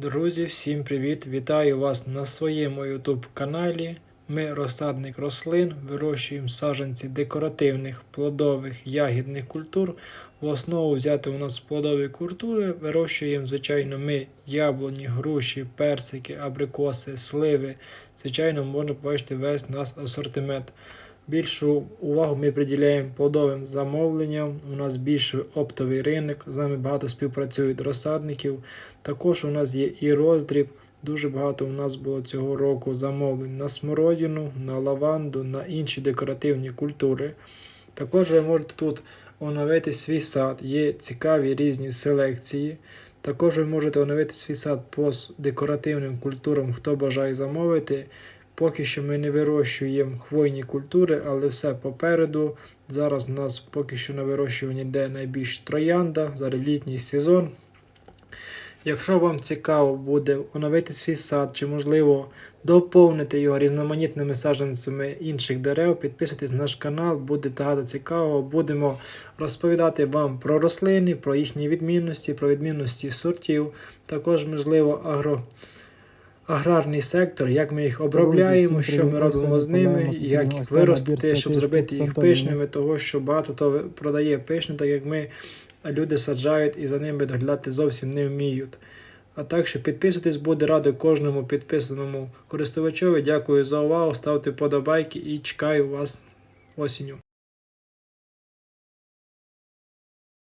Друзі, всім привіт! Вітаю вас на своєму YouTube каналі. Ми розсадник рослин, вирощуємо саджанці декоративних, плодових, ягідних культур. В основу взяти у нас плодові культури. Вирощуємо, звичайно, ми яблуні, груші, персики, абрикоси, сливи. Звичайно, можна побачити весь наш асортимент. Більшу увагу ми приділяємо плодовим замовленням. У нас більший оптовий ринок, з нами багато співпрацюють розсадників. Також у нас є і роздріб. Дуже багато у нас було цього року замовлень на смородину, на лаванду, на інші декоративні культури. Також ви можете тут оновити свій сад. Є цікаві різні селекції. Також ви можете оновити свій сад по декоративним культурам, хто бажає замовити. Поки що ми не вирощуємо хвойні культури, але все попереду. Зараз у нас поки що на вирощуванні йде найбільш троянда, зараз літній сезон. Якщо вам цікаво буде оновити свій сад чи, можливо, доповнити його різноманітними саджанцями інших дерев, підписуйтесь на наш канал, буде багато цікавого. Будемо розповідати вам про рослини, про їхні відмінності, про відмінності сортів, також, можливо, агро. Аграрний сектор, як ми їх обробляємо, що ми робимо з ними, як їх виростити, щоб зробити їх пишними, того що багато то продає пишне, так як ми люди саджають і за ними доглядати зовсім не вміють. А так що підписуйтесь, буде радий кожному підписаному користувачові. Дякую за увагу, ставте подобайки і чекаю вас осінню.